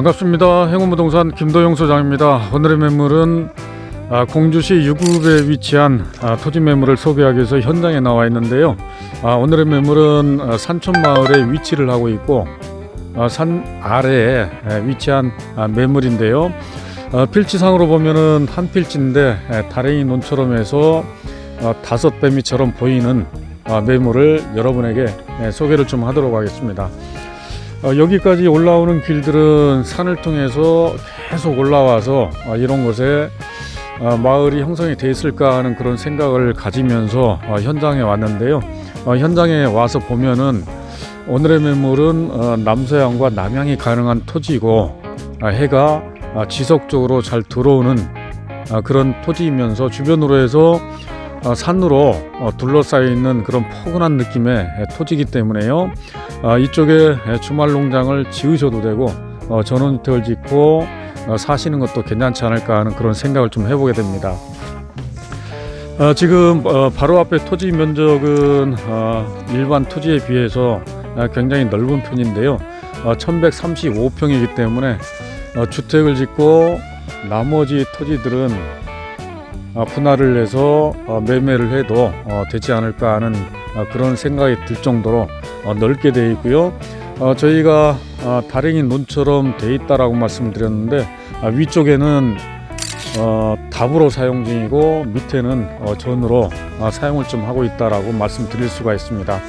반갑습니다. 행운부동산 김도영 소장입니다. 오늘의 매물은 아, 공주시 유급에 위치한 아, 토지 매물을 소개하기 위해서 현장에 나와 있는데요. 아, 오늘의 매물은 아, 산촌 마을에 위치를 하고 있고 아, 산 아래에 에, 위치한 아, 매물인데요. 아, 필지상으로 보면은 한 필지인데 에, 다랭이 논처럼 해서 아, 다섯 배미처럼 보이는 아, 매물을 여러분에게 에, 소개를 좀 하도록 하겠습니다. 어, 여기까지 올라오는 길들은 산을 통해서 계속 올라와서 어, 이런 곳에 어, 마을이 형성이 돼 있을까 하는 그런 생각을 가지면서 어, 현장에 왔는데요. 어, 현장에 와서 보면은 오늘의 매물은 어, 남서향과 남향이 가능한 토지고 아, 해가 아, 지속적으로 잘 들어오는 아, 그런 토지이면서 주변으로 해서 어, 산으로 어, 둘러싸여 있는 그런 포근한 느낌의 에, 토지이기 때문에요. 아, 이쪽에 에, 주말 농장을 지으셔도 되고 어, 전원주택을 짓고 어, 사시는 것도 괜찮지 않을까 하는 그런 생각을 좀 해보게 됩니다. 어, 지금 어, 바로 앞에 토지 면적은 어, 일반 토지에 비해서 어, 굉장히 넓은 편인데요. 어, 1135평이기 때문에 어, 주택을 짓고 나머지 토지들은 어, 분할을 해서 어, 매매를 해도 어, 되지 않을까 하는 어, 그런 생각이 들 정도로 어, 넓게 되어 있고요. 어, 저희가 어, 다랭이 논처럼 돼 있다라고 말씀드렸는데 아, 위쪽에는 어, 답으로 사용 중이고 밑에는 어, 전으로 어, 사용을 좀 하고 있다라고 말씀드릴 수가 있습니다.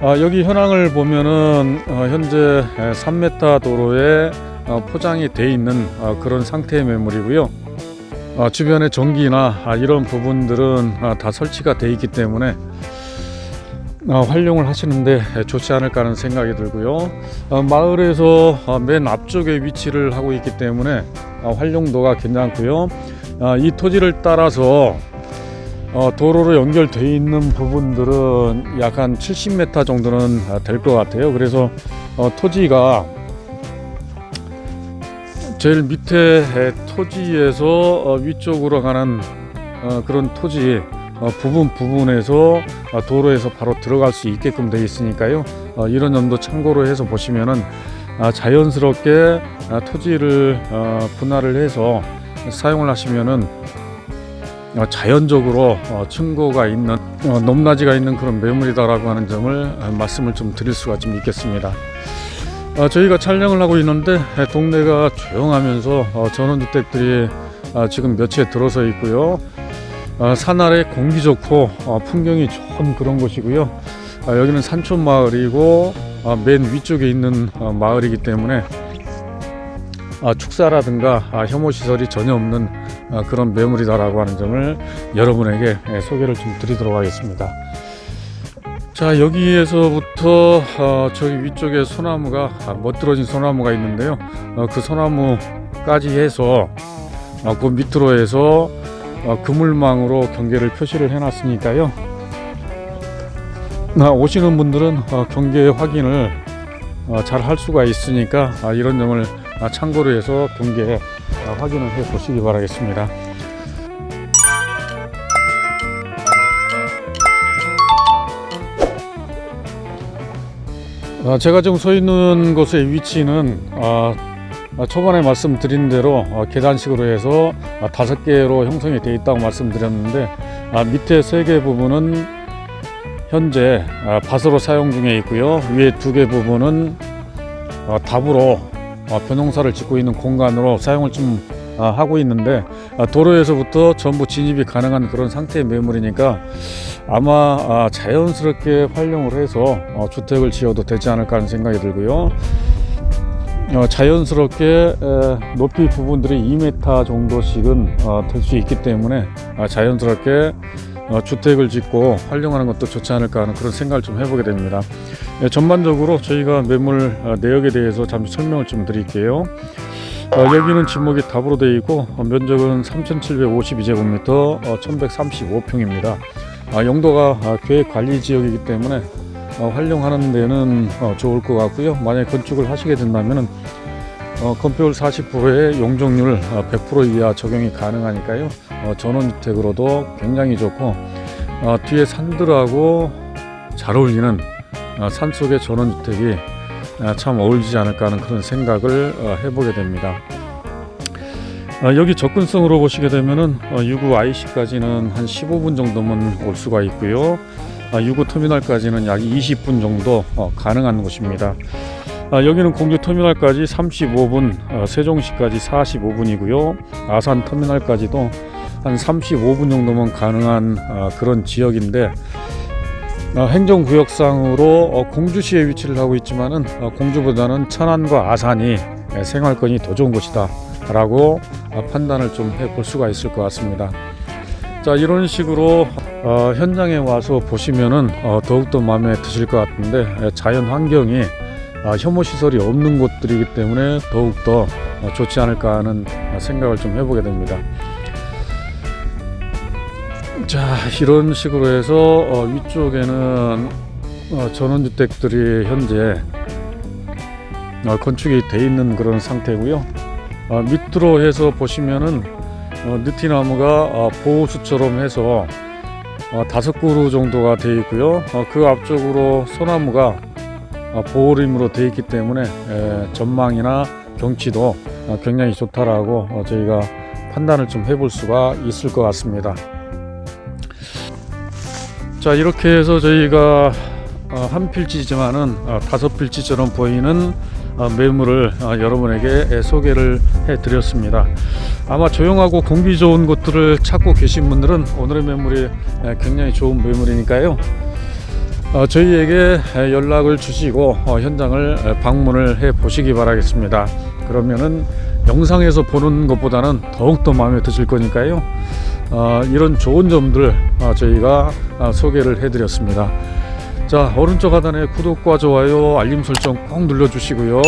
아, 여기 현황을 보면은 어, 현재 3m 도로에 어, 포장이 돼 있는 어, 그런 상태의 매물이고요. 어, 주변에 전기나 아, 이런 부분들은 아, 다 설치가 돼 있기 때문에 어, 활용을 하시는데 좋지 않을까 하는 생각이 들고요. 어, 마을에서 어, 맨 앞쪽에 위치를 하고 있기 때문에 어, 활용도가 괜찮고요. 어, 이 토지를 따라서 어, 도로로 연결되어 있는 부분들은 약 한 70m 정도는 될 것 같아요. 그래서 어, 토지가 제일 밑에 에, 토지에서 어, 위쪽으로 가는 어, 그런 토지 어, 부분 부분에서 어, 도로에서 바로 들어갈 수 있게끔 되어 있으니까요. 어, 이런 점도 참고로 해서 보시면은 아, 자연스럽게 아, 토지를 어, 분할을 해서 사용을 하시면은 어, 자연적으로 어, 층고가 있는 어, 높낮이가 있는 그런 매물이다라고 하는 점을 어, 말씀을 좀 드릴 수가 좀 있겠습니다. 어, 저희가 촬영을 하고 있는데 에, 동네가 조용하면서 어, 전원주택들이 어, 지금 몇 채 들어서 있고요. 어, 산 아래 공기 좋고 어, 풍경이 좋은 그런 곳이고요. 어, 여기는 산촌 마을이고 어, 맨 위쪽에 있는 어, 마을이기 때문에 아, 축사라든가 아, 혐오 시설이 전혀 없는 아, 그런 매물이다라고 하는 점을 여러분에게 예, 소개를 좀 드리도록 하겠습니다. 자 여기에서부터 어, 저기 위쪽에 소나무가 아, 멋들어진 소나무가 있는데요. 어, 그 소나무까지 해서 어, 그 밑으로 해서 어, 그물망으로 경계를 표시를 해놨으니까요. 아, 오시는 분들은 어, 경계 확인을 어, 잘 할 수가 있으니까 아, 이런 점을 아, 참고로 해서 경계 아, 확인을 해 보시기 바라겠습니다. 아, 제가 지금 서 있는 곳의 위치는 아, 아, 초반에 말씀드린 대로 어, 계단식으로 해서 아, 다섯 개로 형성이 되어 있다고 말씀드렸는데 아, 밑에 세 개 부분은 현재 아, 밭으로 사용 중에 있고요. 위에 두 개 부분은 어, 답으로 어, 변홍사를 짓고 있는 공간으로 사용을 좀 아, 하고 있는데 아, 도로에서부터 전부 진입이 가능한 그런 상태의 매물이니까 아마 아, 자연스럽게 활용을 해서 어, 주택을 지어도 되지 않을까 하는 생각이 들고요. 어, 자연스럽게 에, 높이 부분들이 2m 정도씩은 어, 될수 있기 때문에 아, 자연스럽게 어, 주택을 짓고 활용하는 것도 좋지 않을까 하는 그런 생각을 좀 해보게 됩니다. 예, 전반적으로 저희가 매물 어, 내역에 대해서 잠시 설명을 좀 드릴게요. 어, 여기는 지목이 답으로 되어 있고 어, 면적은 3,752제곱미터 어, 1,135평입니다. 아, 용도가 아, 계획 관리 지역이기 때문에 어, 활용하는 데는 어, 좋을 것 같고요. 만약 건축을 하시게 된다면은 어, 건폐율 40%의 용적률 어, 100% 이하 적용이 가능하니까요. 어, 전원주택으로도 굉장히 좋고 어, 뒤에 산들하고 잘 어울리는 어, 산속의 전원주택이 아, 참 어울리지 않을까 하는 그런 생각을 어, 해보게 됩니다. 아, 여기 접근성으로 보시게 되면은 어, 유구 IC까지는 한 15분 정도면 올 수가 있고요. 아, 유구 터미널까지는 약 20분 정도 어, 가능한 곳입니다. 아, 여기는 공주 터미널까지 35분, 어, 세종시까지 45분이고요. 아산 터미널까지도 한 35분 정도면 가능한 아, 그런 지역인데 어, 행정구역상으로 어, 공주시에 위치를 하고 있지만은 어, 공주보다는 천안과 아산이 예, 생활권이 더 좋은 곳이다 라고 어, 판단을 좀 해볼 수가 있을 것 같습니다. 자 이런 식으로 어, 현장에 와서 보시면은 어, 더욱더 마음에 드실 것 같은데 예, 자연 환경이 아, 혐오 시설이 없는 곳들이기 때문에 더욱더 어, 좋지 않을까 하는 어, 생각을 좀 해보게 됩니다. 자 이런 식으로 해서 어, 위쪽에는 어, 전원주택들이 현재 어, 건축이 돼 있는 그런 상태고요. 어, 밑으로 해서 보시면은 어, 느티나무가 어, 보호수처럼 해서 어, 다섯 그루 정도가 돼 있고요. 어, 그 앞쪽으로 소나무가 어, 보호림으로 돼 있기 때문에 에, 전망이나 경치도 어, 굉장히 좋다라고 어, 저희가 판단을 좀 해볼 수가 있을 것 같습니다. 자 이렇게 해서 저희가 어, 한 필지지만은 어, 다섯 필지처럼 보이는 어, 매물을 어, 여러분에게 소개를 해드렸습니다. 아마 조용하고 공기 좋은 곳들을 찾고 계신 분들은 오늘의 매물이 에, 굉장히 좋은 매물이니까요. 어, 저희에게 에, 연락을 주시고 어, 현장을 에, 방문을 해 보시기 바라겠습니다. 그러면은 영상에서 보는 것보다는 더욱더 마음에 드실 거니까요. 어, 이런 좋은 점들 어, 저희가 어, 소개를 해드렸습니다. 자 오른쪽 하단에 구독과 좋아요 알림 설정 꼭 눌러주시고요.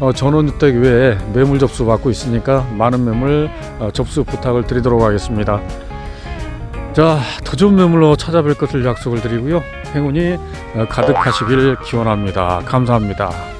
어, 전원주택 외에 매물 접수 받고 있으니까 많은 매물 어, 접수 부탁을 드리도록 하겠습니다. 자, 더 좋은 매물로 찾아뵐 것을 약속을 드리고요. 행운이 어, 가득하시길 기원합니다. 감사합니다.